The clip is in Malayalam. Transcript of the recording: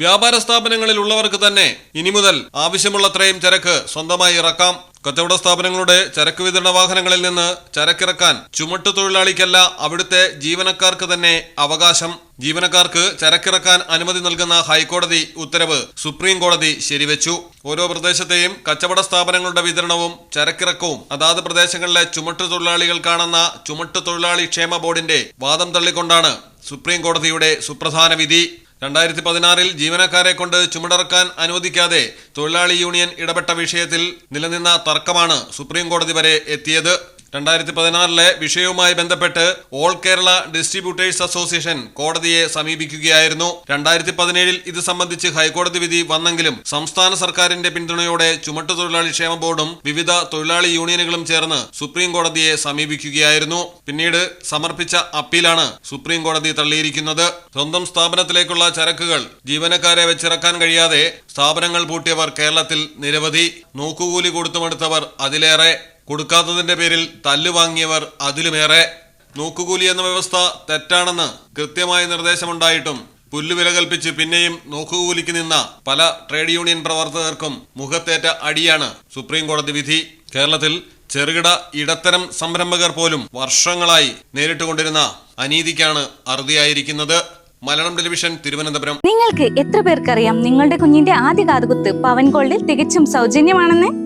വ്യാപാര സ്ഥാപനങ്ങളിൽ ഉള്ളവർക്ക് തന്നെ ഇനി മുതൽ ആവശ്യമുള്ളത്രയും ചരക്ക് സ്വന്തമായി ഇറക്കാം. കച്ചവട സ്ഥാപനങ്ങളുടെ ചരക്ക് വിതരണ വാഹനങ്ങളിൽ നിന്ന് ചരക്കിറക്കാൻ ചുമട്ടു തൊഴിലാളിക്കല്ല അവിടുത്തെ ജീവനക്കാർക്ക് തന്നെ അവകാശം. ജീവനക്കാർക്ക് ചരക്കിറക്കാൻ അനുമതി നൽകുന്ന ഹൈക്കോടതി ഉത്തരവ് സുപ്രീം കോടതി ശരിവെച്ചു. ഓരോ പ്രദേശത്തെയും കച്ചവട സ്ഥാപനങ്ങളുടെ വിതരണവും ചരക്കിറക്കവും അതാത് പ്രദേശങ്ങളിലെ ചുമട്ടു തൊഴിലാളികൾക്കാണെന്ന ചുമട്ടു തൊഴിലാളി ക്ഷേമ ബോർഡിന്റെ വാദം തള്ളിക്കൊണ്ടാണ് സുപ്രീം കോടതിയുടെ സുപ്രധാന വിധി. രണ്ടായിരത്തി പതിനാറിൽ ജീവനക്കാരെ കൊണ്ട് ചുമടറക്കാൻ അനുവദിക്കാതെ തൊഴിലാളി യൂണിയൻ ഇടപെട്ട വിഷയത്തിൽ നിലനിന്ന തർക്കമാണ് സുപ്രീം കോടതി വരെ എത്തിയത്. രണ്ടായിരത്തി പതിനാറിലെ വിഷയവുമായി ബന്ധപ്പെട്ട് ഓൾ കേരള ഡിസ്ട്രിബ്യൂട്ടേഴ്സ് അസോസിയേഷൻ കോടതിയെ സമീപിക്കുകയായിരുന്നു. രണ്ടായിരത്തി പതിനേഴിൽ ഇത് സംബന്ധിച്ച് ഹൈക്കോടതി വിധി വന്നെങ്കിലും സംസ്ഥാന സർക്കാരിന്റെ പിന്തുണയോടെ ചുമട്ടുതൊഴിലാളി ക്ഷേമ ബോർഡും വിവിധ തൊഴിലാളി യൂണിയനുകളും ചേർന്ന് സുപ്രീം കോടതിയെ സമീപിക്കുകയായിരുന്നു. പിന്നീട് സമർപ്പിച്ച അപ്പീലാണ് സുപ്രീം കോടതി തള്ളിയിരിക്കുന്നത്. സ്വന്തം സ്ഥാപനത്തിലേക്കുള്ള ചരക്കുകൾ ജീവനക്കാരെ വെച്ചിറക്കാൻ കഴിയാതെ സ്ഥാപനങ്ങൾ പൂട്ടിയവർ കേരളത്തിൽ നിരവധി. നോക്കുകൂലി കൊടുത്തുമെടുത്തവർ അതിലേറെ. കൊടുക്കാത്തതിന്റെ പേരിൽ തല്ലുവാങ്ങിയവർ അതിലുമേറെ. നോക്കുകൂലി എന്ന വ്യവസ്ഥ തെറ്റാണെന്ന് കൃത്യമായ നിർദ്ദേശമുണ്ടായിട്ടും പുല്ലുവില കൽപ്പിച്ച് പിന്നെയും നോക്കുകൂലിക്ക് നിന്ന പല ട്രേഡ് യൂണിയൻ പ്രവർത്തകർക്കും മുഖത്തേറ്റ അടിയാണ് സുപ്രീം കോടതി വിധി. കേരളത്തിൽ ചെറുകിട ഇടത്തരം സംരംഭകർ പോലും വർഷങ്ങളായി നേരിട്ടുകൊണ്ടിരുന്ന അനീതിക്കാണ് അറുതിയായിരിക്കുന്നത്. മലയാളം ടെലിവിഷൻ തിരുവനന്തപുരം. നിങ്ങൾക്ക് എത്ര പേർക്കറിയാം നിങ്ങളുടെ കുഞ്ഞിന്റെ ആദ്യ കാതുകുത്ത് പവൻ ഗോൾഡിൽ തികച്ചും സൗജന്യമാണെന്ന്?